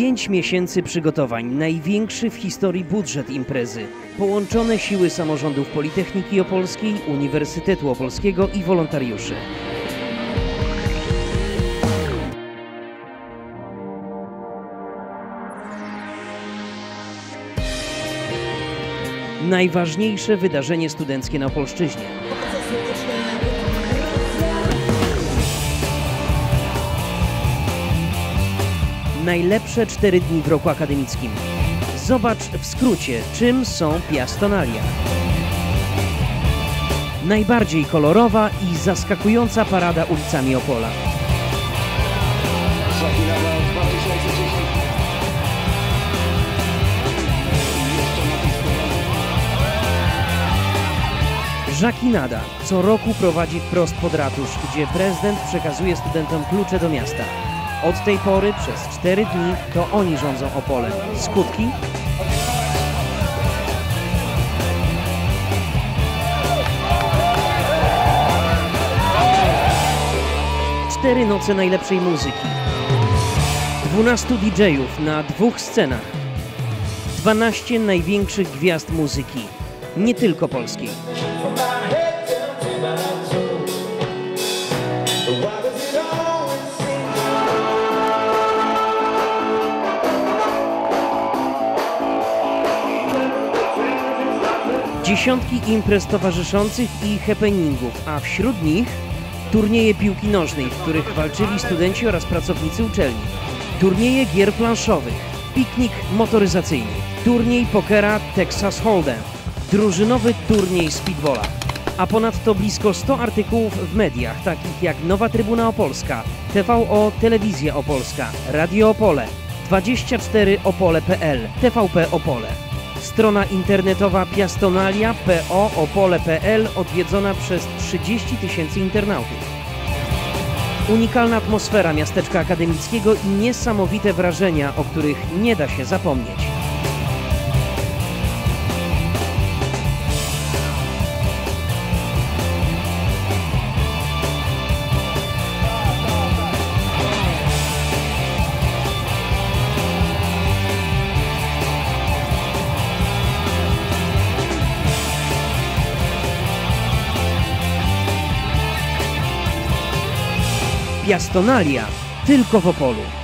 Pięć miesięcy przygotowań, największy w historii budżet imprezy. Połączone siły samorządów Politechniki Opolskiej, Uniwersytetu Opolskiego i wolontariuszy. Najważniejsze wydarzenie studenckie na Opolszczyźnie. Najlepsze cztery dni w roku akademickim. Zobacz w skrócie, czym są piastonalia. Najbardziej kolorowa i zaskakująca parada ulicami Opola. Żakinada 2010. Jeszcze na tej stronie. Żakinada co roku prowadzi wprost pod ratusz, gdzie prezydent przekazuje studentom klucze do miasta. Od tej pory przez cztery dni to oni rządzą Opolem. Skutki? Cztery noce najlepszej muzyki. 12 DJ-ów na dwóch scenach. 12 największych gwiazd muzyki, nie tylko polskiej. Dziesiątki imprez towarzyszących i happeningów, a wśród nich turnieje piłki nożnej, w których walczyli studenci oraz pracownicy uczelni, turnieje gier planszowych, piknik motoryzacyjny, turniej pokera Texas Hold'em, drużynowy turniej speedbola, a ponadto blisko 100 artykułów w mediach, takich jak Nowa Trybuna Opolska, TVO Telewizja Opolska, Radio Opole, 24opole.pl, TVP Opole. Strona internetowa piastonalia.po.opole.pl odwiedzona przez 30 tysięcy internautów. Unikalna atmosfera miasteczka akademickiego i niesamowite wrażenia, o których nie da się zapomnieć. Piastonalia tylko w Opolu.